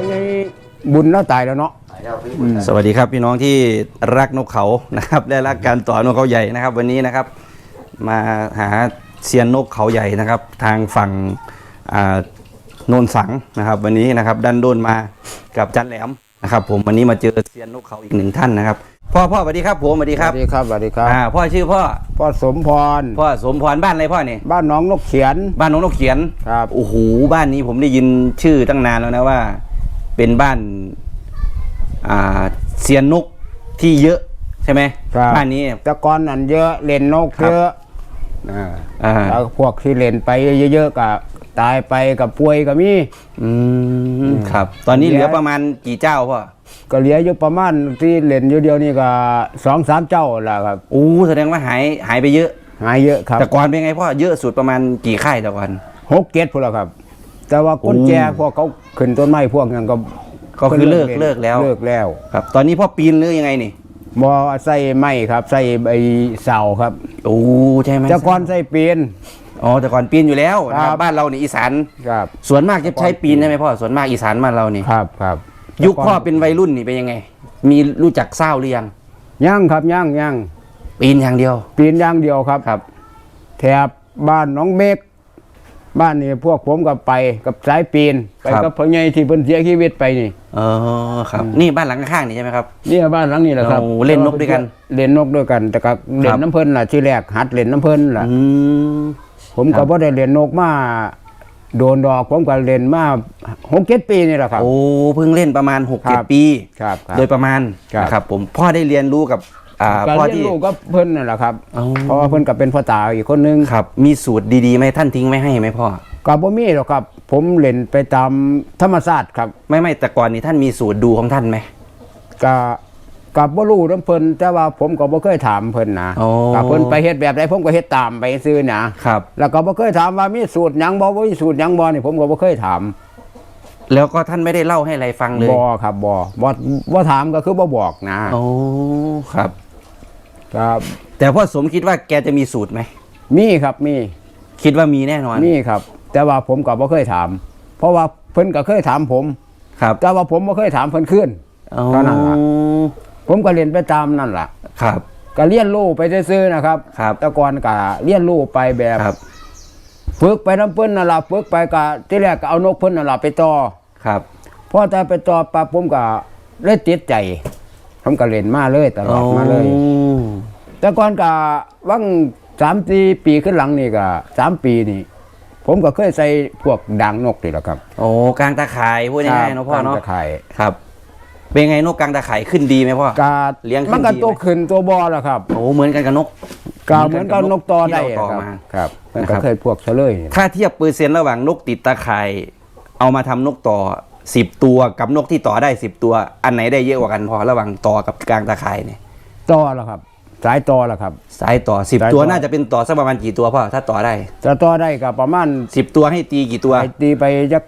เขาไงบุญแล้วตายแล้วเนาะสวัสดีครับพี่น้องที่รักนกเขานะครับและรักการต่อนกเขาใหญ่นะครับ วันนี้นะครับมาหาเซียนนกเขาใหญ่นะครับ ทางฝั่งอ่าโนนสังนะครับ วันนี้นะครับดันโดนมากับจันแหลมนะครับ ผมวันนี้มาเจอเซียนนกเขาอีกหนึ่งท่านนะครับพ่อพ่อสวัสดีครับผมสวัสดีสครับวัสดีครับสวัสดีครับ อ่าพ่อชื่อพ่อพ่อสมพร พ่อสมพรบ้านอะไรพ่อเนี่ย บ้านหน้องนกเขียน บ้านน้องนกเขียนครับ โอ้โห บ้านนี้ผมได้ยินชื่อตั้งนานแล้วนะว่า เป็นบ้านอ่าเซียนนกที่เยอะใช่ไหมครับ บ้านนี้ แต่ก่อนนั่นเยอะเล่นนกครับเยอะอ่าอ่า แล้วพวกที่เล่นไปเยอะๆก็ตายไปกับป่วยก็มี อืมครับ ตอนนี้เหลืเหอลือประมาณกี่เจ้าพ่อก็เหลืออยู่ประมาณที่เล่นอยู่เดียวนี่ก็สองสามเจ้าละครับโอ้แสดงว่าหายหายไปเยอะ หายเยอะครับแต่ก่อนเป็นไงพ่อเยอะสุดประมาณกี่ค่ายแต่ก่อนหกเจ็ดพนละครับ แต่ว่าคนโอ้แก่พวกเขาขึ้นต้นไม้พวกนั้นก็ก็คือเลิกเลิกแล้วเลิกแล้ว ครับ ตอนนี้พ่อปีนหรือยังไงนี่บอใส่ไม้ครับ ใส่ไอเสาครับโอ้ใช่ไหมแต่ก่อนใส่ปีนอ๋อแต่ก่อนปีนอยู่แล้วนะคครัรับบบ้านเรานี่อีสานครับส่วนมากจะใช้ปีนใช่ไหมพ่อส่วนมากอีสานบ้านเรานี่ครับครับ ยุคพ่อเป็นวัยรุ่นนี่เป็นยังไง มีรู้จักเศร้าหรือยังย่างครับย่างย่างปีนอย่างเดียว ปีนอย่างเดียวครับครับ แถบบ้านหน้องเมฆ บ้านนี่พวกผมกับไปกับสายปีนไปครับ กับพ่อใหญ่ที่เพิ่นเสียชีวิตไปนี่ เออครับ นี่บ้านหลังข้างๆนี่ใช่ไหมครับนี่บ้านหลังนี้แหละครับโอ้เล่นนกด้วยกันเล่นนกด้วยกันแต่ก็เล่นน้ำเพิ่นล่ะที่แรกหัดเล่นน้ำเพิ่นล่ะ อืม ผมครัก็บ บ่ได้เล่นนกมาโดนดอกผมก็เล่นมาหกเจ็ดปีนี่แหละครับ โอ้เพิ่งเล่นประมาณ6กครัเจ็ดบปี ครับครับโดยประมาณครับ นะครับผมพ่อได้เรียนรู้กับ อ่าการพ่อเลี้ยงที่ลูกก็เพิ่นนั่นแหละครับอ๋อ เพราะว่าเพิ่นก็เป็นพ่อตาอีกคนนึงครับ มีสูตรดีๆไหมท่านทิ้งไว้ให้ไหมพ่อ ก็บ่มีหรอกครับ ผมเล่นไปตามธรรมชาติครับไม่ไม่แต่ก่อนนี้ท่านมีสูตรดูของท่านไหม ก็กับบ่รู้นํเพิ่นแต่ว่าผมก็บ่เคยถามเพิ่นนะโอ้กับเพิ่นไปเฮ็ดแบบใดผมก็เฮ็ดตามไปซื่อนะครับ แล้วก็บ่เคยถามว่ามีสูตรหยังบ่บ่มีสูตรหยังบ่นี่ผมก็บ่เคยถามแล้วก็ท่านไม่ได้เล่าให้อะไรฟังเลยบ่ครับบ่บ่บ่ถามก็คือบ่บอกนะ โอ้ครับ ครับ แต่พ่อสมคิดว่าแกจะมีสูตรไหม มีครับมีคิดว่ามีแน่นอนมีครับ แต่ว่าผมก็บ่เคยถาม เพราะว่าเพิ่นก็เคยถามผม ครับแต่ว่าผมบ่เคยถามเพิ่นขึ้นอ๋อก็นั่นล่ะ ผมก็เรียนไปตามนั่นล่ะ ครับ ก็เรียนรู้ไปซื่อๆนะครับครับแต่ก่อนก็เรียนรู้ไปแบบครับ ฝึกไปน้ำเพิ่นนั่นล่ะฝึกไปก็ที่แรกก็เอานกเพิ่นนั่นล่ะไปต่อครับพอแต่ไปต่อปั๊บผมก็เลยติดใจ ผมก็เล่นมาเลยตลอดมาเลย แต่ก่อนก็วังสามสี่ปีขึ้นหลังนี่ก็สามปีนี่ ผมก็เคยใส่พวกด่างนกนี่แหละครับ โอ้กลางตาข่ายพูดง่ายๆเนาะพ่อเนาะตมตข่ายครับ เป็นไงนกกลางตาข่ายขึ้นดีไหมพ่อกาเลี้ยงขึ้นมันก็ดีไหมตัวขึ้นตัวบอแล้วครับโอ้เหมือนกันกับนกกาเหมือนกับนกตอได้ที่เราต่อครับมาครับมันนะคก็รับเคยพวกเฉลยถ้าเทียบเปอร์เซ็นต์ระหว่างนกติดตาข่าย เอามาทำนกต่อ สิบตัวกับนกที่ต่อได้สิบตัว อันไหนได้เยอะกว่ากันพอระหว่างต่อกับกลางตาข่ายเนี่ยต่อแล้วครับ สายต่อแล้วครับ สายต่อสิบสายต่อตัวน่าจะเป็นต่อสักประมาณกี่ตัวพ่อถ้าต่อได้จะต่อได้ก็ประมาณสิบตัวให้ตีกี่ตัว ไปตีไปจัก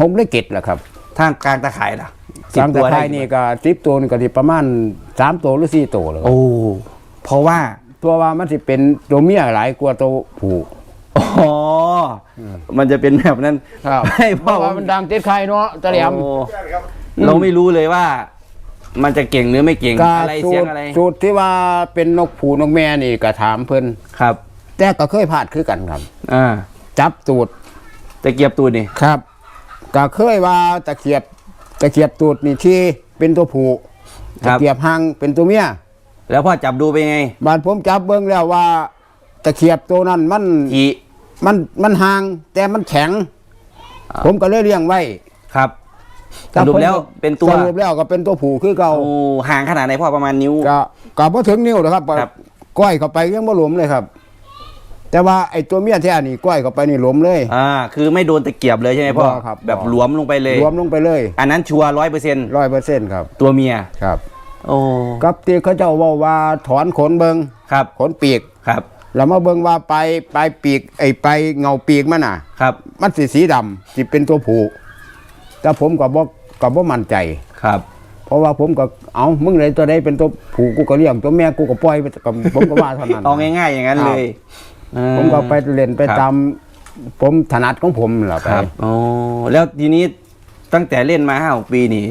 หกได้เกตแหละครับถ้ากลางตาข่ายล่ะสามตะไคร้กี่นี่ก็สิบตัวนี่ก็สิประมาณสามตัวหรือสี่ตัวเลยโอ้เพราะว่า ตัวว่ามันสิเป็นตัวเมียหลายกว่าตัวผู้ อ๋ออมันจะเป็นแบบนั้นครับให้เพพ่อราะว่ามันดังติดไข่เนาะตะเหลียม โอ้เราไม่รู้เลยว่า มันจะเก่งหรือไม่เก่งก็อะไรสูเสียงตรอะไรสูตรที่ว่าเป็นนกผูนกแม่นี่ก็ถามเพิ่นครับ แต่ก็เคยพลาดคือกันครับ อ่าจับตูดตะเกียบตูดนี่ครับก็เคยว่าตะเกียบตะเกียบตูดนี่ที่เป็นตัวผู้ตะเกียบหางเป็นตัวเมียแล้วพ่อจับดูเป็นไงบาดผมจับเบิ่งแล้วว่าตะเกียบตัวนั้นมัน อี มันมันห่างแต่มันแข็งผมก็เลยเลี้ยงไว้ครับสรุปแล้วเป็นตัวสรุปแล้วก็เป็นตัวผู้คือเก่า โอ้ห่างขนาดไหนพ่อประมาณนิ้ว ก็ก็บ่ถึงนิ้วหรอกครับครับ ก้อยเข้าไปยังบ่หลวมเลยครับ แต่ว่าไอ้ตัวเมียแท้นี่ก้อยเข้าไปนี่หลวมเลย อ่า คือไม่โดนตะเกียบเลยใช่ไหมพ่อบ่ครับแบบบ่หลวมลงไปเลยรวมลงไปเลยอันนั้นชัวร้อยเปอร์เซ็นต์ร้อยเปอร์เซ็นต์ครับ ตัวเมีย ครับ โอ้ กับที่เขาเจ้าเว่าว่าถอนขนเบิงครับ ขนปีก ครับ แล้วมาเบิงว่าปลายปลายปีกไอ้ปลายเงาปีกมันน่ะ ครับ มันสีสีดำสิเป็นตัวผู้แต่ผมก็บ่ก็บ่มั่นใจ ครับ เพราะว่าผมก็เอามึงเลยตัวใดเป็นตัวผู้กูก็เลี้ยงตัวแม่กูก็ปล่อยไปกับผมก็ว่าเท่านั้น เอาง่ายๆ อย่างนั้นเลยเออผมก็ไปเล่นไปครับ ตามผมถนัดของผมแหละไปครับโอ้แล้วทีนี้ตั้งแต่เล่นมาห้าหกปีนี่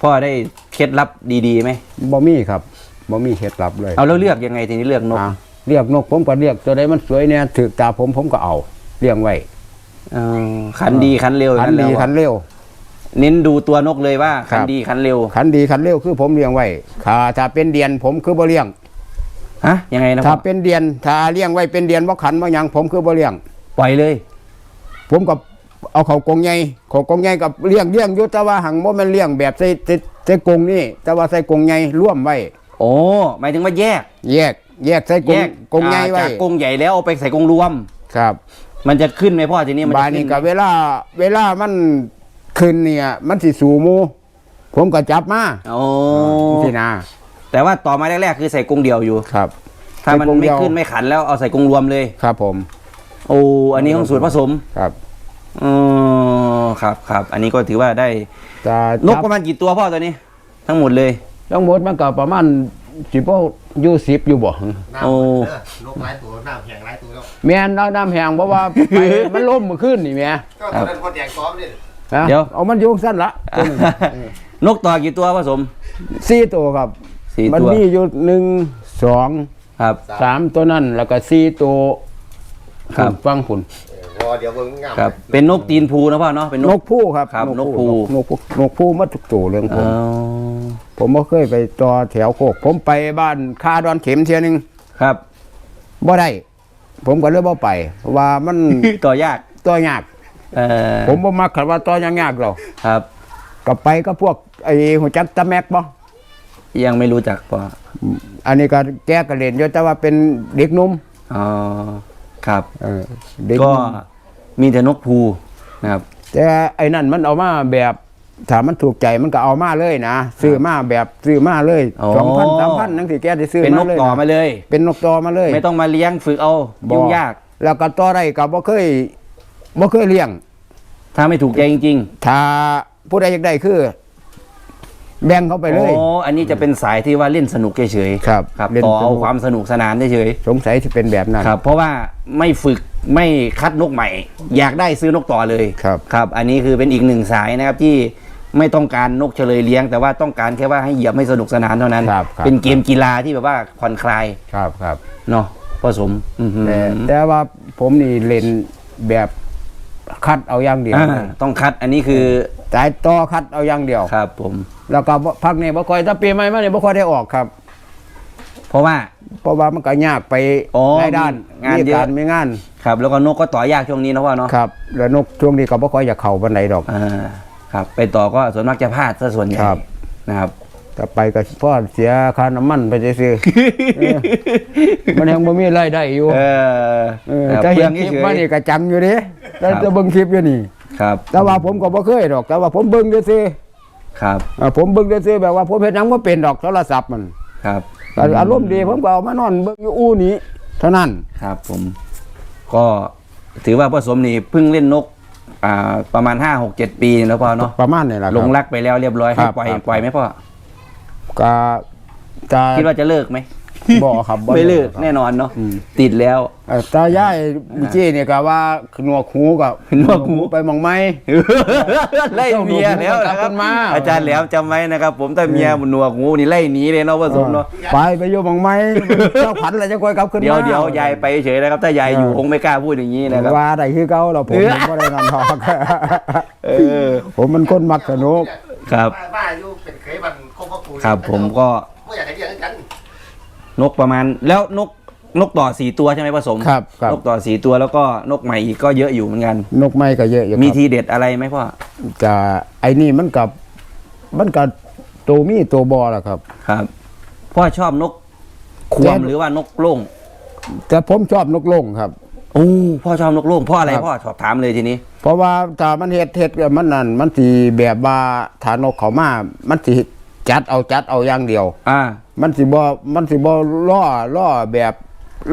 พ่อได้เคล็ดลับดีๆไหมบ่มีครับบ่มีเคล็ดลับเลยเอาแล้วเลือกยังไงทีนี้เลือกนก อะ เรียกนกผมก็เรียกตัวใดมันสวยเนี่ยถือตาผมผมก็เอาเลี้ยงไว้เออขันดีขันเร็วขันดีแล้วอะขันเร็ว เน้นดูตัวนกเลยว่าครัขันบดีขันเร็ว ขันดีขันเร็วคือผมเลี้ยงไว้ถ้าถ้าเป็นเดียนผมคือบ่เลี้ยงฮะยังไงนะพ่ถ้าอเป็นเดียนถ้าเลี้ยงไว้เป็นเดียนบ่ขันบ่หยังผมคือบ่เลี้ยงปล่อยเลย ผมก็เอาเขากรงใหญ่เขากรงใหญ่กับเลี้ยงเลี้ยงอยู่แต่ว่าหังบ่แม่นเลี้ยงแบบใส่ใส่ใส่กรงนี่แต่ว่าใส่กรงใหญ่ร่วมไว้ โอ้หมายถึงว่าแยก แยก แยกใส่กรแยงกกรงใหญ่อ่าไว้จากกรงใหญ่แล้วเอาไปใส่กรงรวม ครับ มันจะขึ้นไหมพ่อทีนี้มันบาจะดนี้ขึ้นก็เวลา เวลามันขึ้นเนี่ย มันสิสู่หมู่ผมก็จับมาโอ้ที่นาแต่ว่าต่อมาแรกๆคือใส่กรงเดียวอยู่ ครับถ้ามันใส่กรงไม่เดียวขึ้นไม่ขันแล้วเอาใส่กรงรวมเลย ครับผม โอ้อันนี้ของสูตรผสมครับอ๋อครับครับ อันนี้ก็ถือว่าได้จะนกจับประมาณกี่ตัวพ่อตัวนี้ ทั้งหมดเลย ทั้งหมดมันก็ประมาณสิบ่อยู่10อยู่บ่ น้ำโอ้ เด้อลกหลายตัวน้ำแข็งหลายตัวแล้วแม่นเอาน้ำแห้งเพราะว่า ไปมันล่มเมื่อคืนนี่แหม่ก็ตอนนั้นคนแดงซ้อมนี่นะเดี๋ยว เอามันอยู่สั้นละตัวหนึ่งนกต่อกี่ตัวผสมสี่ตัวครับ สี่มันตัวมีอยู่หนึ่งสองครับสามตัวนั่นแล้วก็สี่ตัวครับฟังคุณรอเดี๋ยวเบิ่งงามครับ เป็นนกตีนภูนะพ่อเนาะเป็นนนก กผู้ครับครับนกผู้ นกผู้นกผู้มาทุกตัวเรื่องผอ๋มอ ผมบ่เคยไปต่อแถวโคก ผมไปบ้านคาดอนเข็มเทียหนึงครับบ่ได้ ผมก็เลยบ่ไปเพราะว่ามันต่อยากตัวยาก เออผมบ่มักคันว่าตัวยากๆหรอกครับ ก็ไปก็พวกไอ้หัวจักตะแม็กบ่ยังไม่รู้จักพ่ออันนี้ก็แก้กระเล่นอยู่แต่ว่าเป็นเด็กหนุ่มอ๋อครับเออเด็กหก็นุ่มมีแต่นกภูนะครับ แต่ไอ้นั่นมันเอามาแบบ ถ้ามันถูกใจมันก็เอามาเลยนะซื้อมาแบบซื้อมาเลยอ๋อ สองพันสามพันนั่งสิแกได้ซื้อเป็นนมากเลยต่อมาเลย เป็นนกต่อมาเลยไม่ต้องมาเลี้ยงฝึกเอาบ่ยุ่งยาก แล้วก็ต่อได้ก็บ่เคยบ่เคยเลี้ยง ถ้าไม่ถูกใจจริงถ้าผู้ใดอยากได้คือ แบ่งเขาๆไปเลยโอ้อันนี้จะเป็นสายที่ว่าเล่นสนุกเฉยๆครับครับเล่นต่อสนุเอากความสนุกสนานเฉยสงสัยที่เป็นแบบนั้น ๆครับ เพราะว่าไม่ฝึกไม่คัดนกใหม่ อยากได้ซื้อนกต่อเลยครับ ครับ อันนี้คือเป็นอีกหนึ่งสายนะครับที่ ไม่ต้องการนกเฉลยเลี้ยง แต่ว่าต้องการแค่ว่าให้เหยียบให้สนุกสนานเท่านั้น ครับครับ เป็นเกมกีฬาที่แบบว่าผ่อนคลายครับครับเนาะผสมอือหือแต่แต่ว่าผมนี่เล่นแบบคัดเอาอย่างเดียวอ่าต้องคัดอันนี้คือสายต่อคัดเอาอย่างเดียว ครับผม แล้วก็บ่พักนี้บ่ค่อยถ้าปีใหม่มาเนี่ยบ่ค่อยได้ออกครับ เพราะว่า เพราะว่ามันก็ยากไปอ๋อหลายด้านงานมีเยอะ การมีงาน ครับ แล้วก็นกก็ต่อยากช่วงนี้นะพ่อเนาะครับ แล้วนกช่วงนี้ก็บ่ค่อยอยากเข้าปานใดดอก อ่า ครับ ไปต่อก็ส่วนมากจะพลาดซะส่วนใหญ่ครับ นะครับถ้าไปก็พ่อเสียค่าน้ำมันไปซื่อๆเออมันยังบ่มีรายได้อยู่เออเออครับถ้าเห็นคเฉลิปยมานี่ก็จังอยู่เด้แต่ครับจะเบิ่งคลิปอยู่นี่ ครับแต่ว่าผมก็บ่เคยดอก แต่ว่าผมเบิ่งซื่อครับๆอ่าผมเบิ่งซื่อๆแบบว่าผมเฮ็ดหยังบ่เป็นดอกโทรศัพท์มันครับแต่อารมณ์ดีผมก็เอามานอนเบิ่งอยู่อู้นี้เท่านั้น ครับผม ก็ถือว่าผสมนี่เพิ่งเล่นนก อ่าประมาณห้าหกเจ็ดปีแล้วพ่อเนาะประมาณนี้ล่ะคลรับ งรักไปแล้วเรียบร้อยครัให้บปล่อยครับ ปล่อยไหมพ่อก็จะคิดว่าจะเลิกไหม บ่ครับบ่ไม่เลิกครับ แน่นอนเนาะอืม ติดแล้ว เอ่อตายายจี้เนี่ยก็ว่าหนวกหูกับหนวกหู ไปหมองไม้ ไล่เมียแล้วนะครับกลับขึ้นมา อาจารย์แหล้วจำไว้นะครับ ผมถ้าเมียหนวกหูนี่ไล่หนีเลยเนาะผสมเนาะไปไปอยู่หมองไม้เจ้าขันอะไรจะคอยกลับขึ้นมาเดี๋ยวเดี๋ยวยายไปเฉยๆนะครับ ถ้ายายอยู่เออคงไม่กล้าพูดอย่างนี้นะครับ ว่าได้คือเก่าเราผมเออ ผมบ่ได้นอนทอกเออผมมันคนมักสนุก ครับบ้าบ้าอยู่เป็นเคยบันคงพ่อครูครับผมก็ ไม่อยากให้เรียกกัน นกประมาณแล้วนกนกต่อสี่ตัวใช่ไหมผสมครับครับ นกต่อสี่ตัวแล้วก็นกใหม่อีกก็เยอะอยู่เหมือนกัน นกไม้ก็เยอะอยู่มีครับทีเด็ดอะไรไหมพ่อจะไอ้นี่มันกับมันกับตัวมีตัวบอล่ะครับ ครับ พ่อชอบนกควมแกหรือว่านกโล่งแต่ผมชอบนกโล่งครับ โอ้พ่อชอบนกโล่งเพราะอะไรครับ พ่อสอบถามเลยทีนี้ เพราะว่าถ้ามันเฮ็ดเฮ็ดมันนั่นมันสิแบบว่าฐานนกเขามา มันสิ จัดเอาจัดเอาอย่างเดียว อ่า มันสิบ่มันสิบ่ล่อล่อแบบ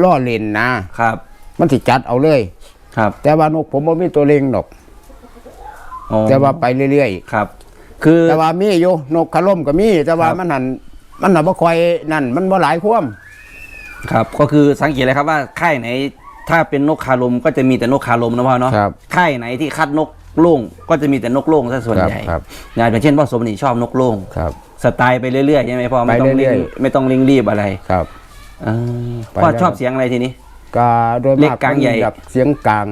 ล่อเล่นนะครับ มันสิจัดเอาเลย ครับแต่ว่านกผมบ่มีตัวเล็งดอก อ๋อแต่ว่าไปเรื่อยครับ คือ ๆ แต่ว่ามีอยู่นกขล่มก็มี แต่ว่าครับ มันนั่นมันน่ะบ่ค่อยนั่น มันบ่หลายความครับก็คือสังเกตเลยครับว่าค่ายไหน ถ้าเป็นนกคารมก็จะมีแต่นกคารมนะพ่อเนาะครับ ค่ายไหนที่คัดนกโล่งก็จะมีแต่นกโล่งซะส่วนครับใหญ่ครับ นะอย่างเช่นพ่อสมนี่ชอบนกโล่งครับ สไตล์ไปเรื่อยๆใช่ไหมพ่อไม่ต้องไปเรื่เร่อยงๆ ไม่ต้องเร่งรีบอะไรครับ เออไปพ่อแล้ว ชอบเสียงอะไรทีนี้ ก็โดยเล็มากกกลางใหญ่ผมอยกเสียงกลาง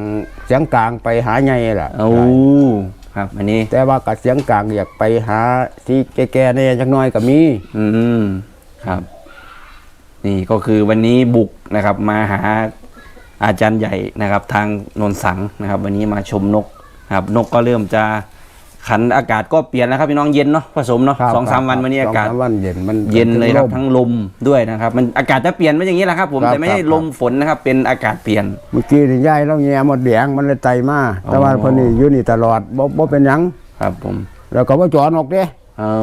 เสียงกลางไปหาใหญ่ล่ะโอ้ครับ อันนี้ แต่ว่ากับเสียงกลางอยากไปหาที่แก่ๆเนี่ยจักหน้อยก็มี อืมครับ นี่ก็คือวันนี้บุกนะครับ มาหาอาจารย์ใหญ่นะครับ ทางนนสังนะครับ วันนี้มาชมนกนะครับ นกก็เริ่มจะ ขันอากาศก็เปลี่ยนแล้วครับพี่น้องเย็นเนาะผสมเนาะครับสองสามวันวันนี้อากาศ สงสมวันเย็นมันเย็นเลยครับมทั้งลมด้วยนะครับมันอากาศจะเปลี่ยนไม่อย่างนี้แหละครับ ผมครับแต่ไม่ใช่ครับลมฝนนะครับเป็นอากาศเปลี่ยน เมื่อกี้นี่ยายเราแง่หมดแดงมันเลยไตมาแต่ว่าอ๋อเพนนี่อยู่นี่ตลอดบ่บ่เป็นหยังครับผมแล้วก็ว่าจอนกเด้ เอา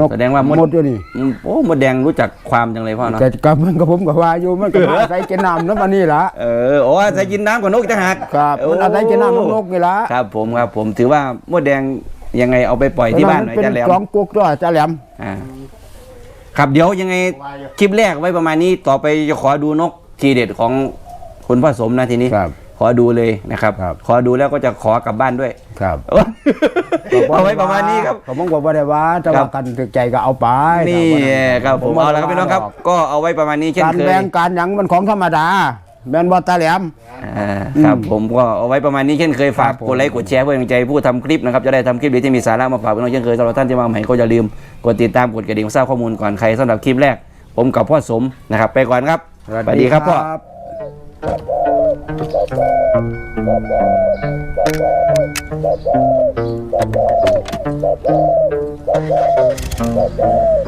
นกแสดงว่ามดมดอยู่นี่ อืมโอ้มดแดงรู้จักความจังเลยพ่อเนาะแต่กับมันกับผมกับว่าอยู่มันก็มาอาศัยกินน้ำน้ำมันนี่ล่ะ เออโอ้อาศัยกินน้ำกับนกอีกต่างหากครับมันอาศัยกินน้ำน้ำนกนี่ล่ะ ครับผมครับผมถือว่ามดแดง ยังไงเอาไปปล่อยที่บ้านหน่อยเป็จะแหลมกองกุ๊กด้วยจะแหลมอ่าครับเดี๋ยวยังไงคลิปแรกไว้ประมาณนี้ต่อไปจะขอดูนกทีเด็ดของคุณพ่อสมนะทีนี้ครับ ขอดูเลยนะครับ ครับ ขอดูแล้วก็จะขอกลับบ้านด้วย ครับเอาไว้ประมาณนี้ครับ ผมบอกว่าได้ว่าจะครัว่าบ กันถึกใจก็เอาไปนี่ครับผมเอาละครับพี่น้องครับ ก็เอาไว้ประมาณนี้เช่นการเคย แบ่งการหยังมันของธรรมดา แม่นบ่ตาแหลมอ่าครับผมก็เอาไว้ประมาณนี้เช่นเคยฝากครับผมกดไลค์กดแชร์เพื่อเป็นกำลังใจผู้ทำคลิปนะครับจะได้ทำคลิปดีที่มีสาระมาฝากพี่น้องเช่นเคยสำหรับท่านที่มาใหม่ก็อย่าลืมกดติดตามกดกระดิ่งทราบข้อมูลก่อนใครสำหรับคลิปแรก ผมกับพ่อสมนะครับ ไปก่อนครับสวัสดีครับพ่อบ